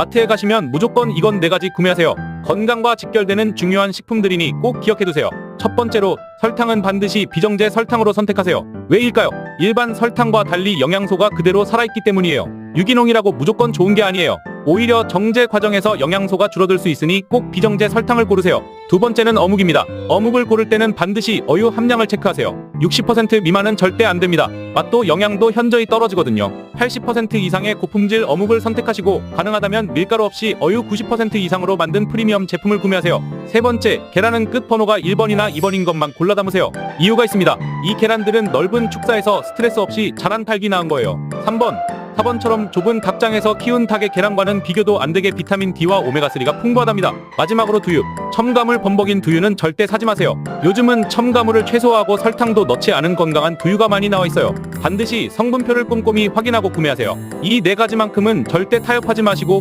마트에 가시면 무조건 이건 네 가지 구매하세요. 건강과 직결되는 중요한 식품들이니 꼭 기억해두세요. 첫 번째로 설탕은 반드시 비정제 설탕으로 선택하세요. 왜일까요? 일반 설탕과 달리 영양소가 그대로 살아있기 때문이에요. 유기농이라고 무조건 좋은 게 아니에요. 오히려 정제 과정에서 영양소가 줄어들 수 있으니 꼭 비정제 설탕을 고르세요. 두 번째는 어묵입니다. 어묵을 고를 때는 반드시 어유 함량을 체크하세요. 60% 미만은 절대 안 됩니다. 맛도 영양도 현저히 떨어지거든요. 80% 이상의 고품질 어묵을 선택하시고 가능하다면 밀가루 없이 어유 90% 이상으로 만든 프리미엄 제품을 구매하세요. 세 번째, 계란은 끝 번호가 1번이나 2번인 것만 골라 담으세요. 이유가 있습니다. 이 계란들은 넓은 축사에서 스트레스 없이 자란 닭이 낳은 거예요. 3번, 4번처럼 좁은 닭장에서 키운 닭의 계란과는 비교도 안 되게 비타민 D와 오메가3가 풍부하답니다. 마지막으로 두유. 첨가물 범벅인 두유는 절대 사지 마세요. 요즘은 첨가물을 최소화하고 설탕도 넣지 않은 건강한 두유가 많이 나와 있어요. 반드시 성분표를 꼼꼼히 확인하고 구매하세요. 이 네 가지만큼은 절대 타협하지 마시고